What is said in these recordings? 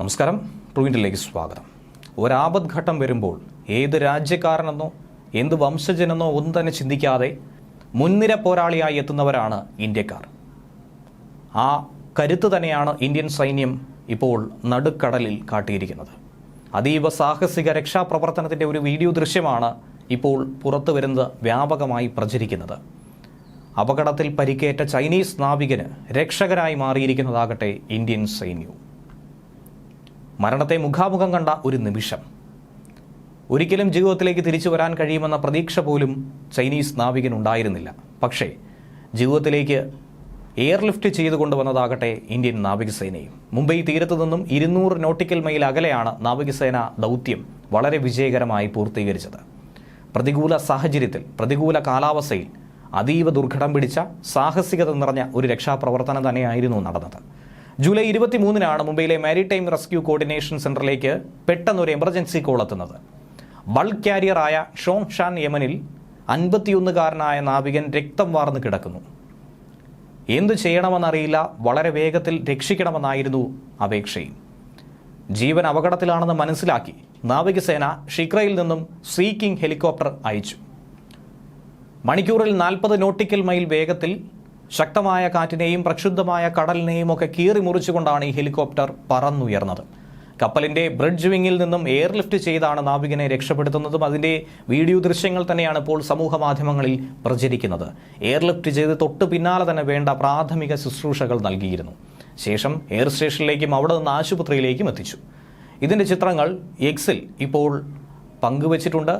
നമസ്കാരം. പ്രവീണിലേക്ക് സ്വാഗതം. ഒരാപത് ഘട്ടം വരുമ്പോൾ ഏത് രാജ്യക്കാരനെന്നോ എന്ത് വംശജനെന്നോ ഒന്നും തന്നെ ചിന്തിക്കാതെ മുൻനിര പോരാളിയായി എത്തുന്നവരാണ് ഇന്ത്യക്കാർ. ആ കരുത്ത് തന്നെയാണ് ഇന്ത്യൻ സൈന്യം ഇപ്പോൾ നടുക്കടലിൽ കാട്ടിയിരിക്കുന്നത്. അതീവ സാഹസിക രക്ഷാപ്രവർത്തനത്തിന്റെ ഒരു വീഡിയോ ദൃശ്യമാണ് ഇപ്പോൾ പുറത്തു വരുന്നത് വ്യാപകമായി പ്രചരിക്കുന്നത്. അപകടത്തിൽ പരിക്കേറ്റ ചൈനീസ് നാവികന് രക്ഷകരായി മാറിയിരിക്കുന്നതാകട്ടെ ഇന്ത്യൻ സൈന്യവും. മരണത്തെ മുഖാമുഖം കണ്ട ഒരു നിമിഷം. ഒരിക്കലും ജീവിതത്തിലേക്ക് തിരിച്ചു വരാൻ കഴിയുമെന്ന പ്രതീക്ഷ പോലും ചൈനീസ് നാവികനുണ്ടായിരുന്നില്ല. പക്ഷേ ജീവിതത്തിലേക്ക് എയർലിഫ്റ്റ് ചെയ്തു കൊണ്ടുവന്നതാകട്ടെ ഇന്ത്യൻ നാവികസേനയും. മുംബൈ തീരത്തു നിന്നും ഇരുന്നൂറ് നോട്ടിക്കൽ മൈൽ അകലെയാണ് നാവികസേന ദൗത്യം വളരെ വിജയകരമായി പൂർത്തീകരിച്ചത്. പ്രതികൂല സാഹചര്യത്തിൽ പ്രതികൂല കാലാവസ്ഥയിൽ അതീവ ദുർഘടം പിടിച്ച സാഹസികത നിറഞ്ഞ ഒരു രക്ഷാപ്രവർത്തനം തന്നെയായിരുന്നു നടന്നത്. ജൂലൈ ഇരുപത്തിമൂന്നിനാണ് മുംബൈയിലെ മാരിടൈം റെസ്ക്യൂ കോർഡിനേഷൻ സെന്ററിലേക്ക് പെട്ടെന്നൊരു എമർജൻസി കോൾ എത്തുന്നത്. ബൾക്ക് ക്യാരിയറായ ഷോങ് ഷാൻ യമനിൽ അൻപത്തിയൊന്നുകാരനായ നാവികൻ രക്തം വാർന്നു കിടക്കുന്നു. എന്തു ചെയ്യണമെന്നറിയില്ല വളരെ വേഗത്തിൽ രക്ഷിക്കണമെന്നായിരുന്നു അപേക്ഷയും ജീവൻ അപകടത്തിലാണെന്ന് മനസ്സിലാക്കി നാവികസേന ഷിക്രയിൽ നിന്നും സീക്കിംഗ് ഹെലികോപ്റ്റർ അയച്ചു. മണിക്കൂറിൽ നാൽപ്പത് നോട്ടിക്കൽ മൈൽ വേഗത്തിൽ ശക്തമായ കാറ്റിനെയും പ്രക്ഷുബ്ധമായ കടലിനെയും ഒക്കെ കീറി മുറിച്ചുകൊണ്ടാണ് ഈ ഹെലികോപ്റ്റർ പറന്നുയർന്നത്. കപ്പലിന്റെ ബ്രിഡ്ജ് വിങ്ങിൽ നിന്നും എയർലിഫ്റ്റ് ചെയ്താണ് നാവികനെ രക്ഷപ്പെടുത്തുന്നതും. അതിന്റെ വീഡിയോ ദൃശ്യങ്ങൾ തന്നെയാണ് ഇപ്പോൾ സമൂഹ മാധ്യമങ്ങളിൽ പ്രചരിക്കുന്നത്. എയർലിഫ്റ്റ് ചെയ്ത് തൊട്ടു പിന്നാലെ തന്നെ വേണ്ട പ്രാഥമിക ശുശ്രൂഷകൾ നൽകിയിരുന്നു. ശേഷം എയർ സ്റ്റേഷനിലേക്കും അവിടെ നിന്ന് ആശുപത്രിയിലേക്കും എത്തിച്ചു. ഇതിന്റെ ചിത്രങ്ങൾ എക്സിൽ ഇപ്പോൾ പങ്കുവച്ചിട്ടുണ്ട്.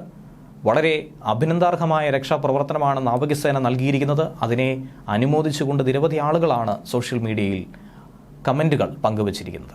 വളരെ അഭിനന്ദാർഹമായ രക്ഷാപ്രവർത്തനമാണ് നാവികസേന നൽകിയിരിക്കുന്നത്. അതിനെ അനുമോദിച്ചുകൊണ്ട് നിരവധി ആളുകളാണ് സോഷ്യൽ മീഡിയയിൽ കമന്റുകൾ പങ്കുവച്ചിരിക്കുന്നത്.